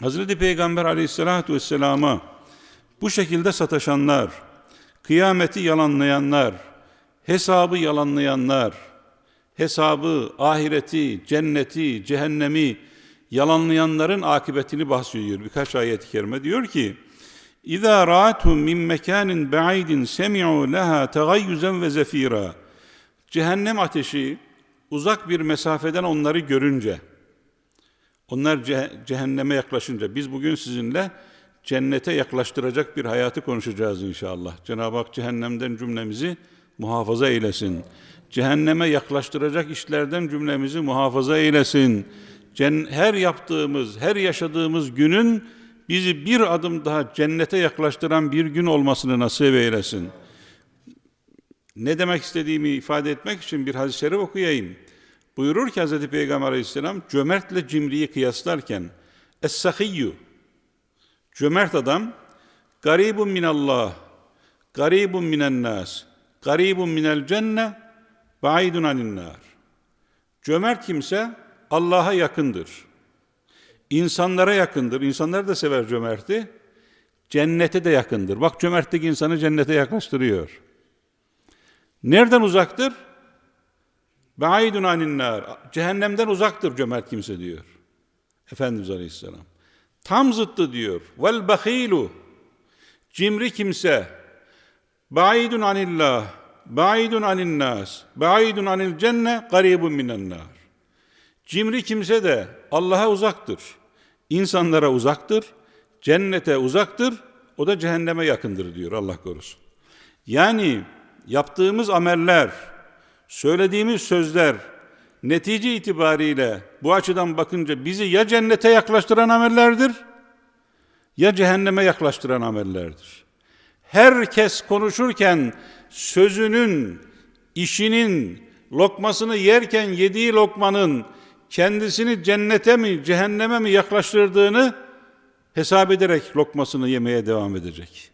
Hazreti Peygamber aleyhissalatu vesselama bu şekilde sataşanlar, kıyameti yalanlayanlar, hesabı yalanlayanlar, hesabı, ahireti, cenneti, cehennemi yalanlayanların akıbetini bahsediyor. Birkaç ayet-i kerime diyor ki, ra'atuhum min mekanin ba'idin semi'u leha tegayyüzen ve zefira. Cehennem ateşi uzak bir mesafeden onları görünce, onlar ce- cehenneme yaklaşınca, biz bugün sizinle cennete yaklaştıracak bir hayatı konuşacağız inşallah. Cenab-ı Hak cehennemden cümlemizi muhafaza eylesin. Cehenneme yaklaştıracak işlerden cümlemizi muhafaza eylesin. Her yaptığımız, her yaşadığımız günün bizi bir adım daha cennete yaklaştıran bir gün olmasını nasip eylesin. Ne demek istediğimi ifade etmek için bir hadis-i şerif okuyayım. Buyurur ki Hz. Peygamber aleyhisselam cömertle cimriyi kıyaslarken Es-sahiyyu Cömert adam garibun minallah garibun minen nas garibun minel cenne baidun anin nar. Cömert kimse Allah'a yakındır. İnsanlara yakındır. İnsanlar da sever cömerti. Cennete de yakındır. Bak cömertlik insanı cennete yaklaştırıyor. Nereden uzaktır? Baidun anin nar. Cehennemden uzaktır cömert kimse diyor. Efendimiz Aleyhisselam. Tam zıttı diyor. Vel bahilu. Cimri kimse. Baidun anillah. Baidun anin nas. Anil cenne. Garibun minen nar. Cimri kimse de Allah'a uzaktır. İnsanlara uzaktır. Cennete uzaktır. O da cehenneme yakındır diyor Allah korusun. Yani yaptığımız ameller, söylediğimiz sözler netice itibariyle bu açıdan bakınca bizi ya cennete yaklaştıran amellerdir ya cehenneme yaklaştıran amellerdir. Herkes konuşurken sözünün, işinin, lokmasını yerken yediği lokmanın kendisini cennete mi, cehenneme mi yaklaştırdığını hesap ederek lokmasını yemeye devam edecek.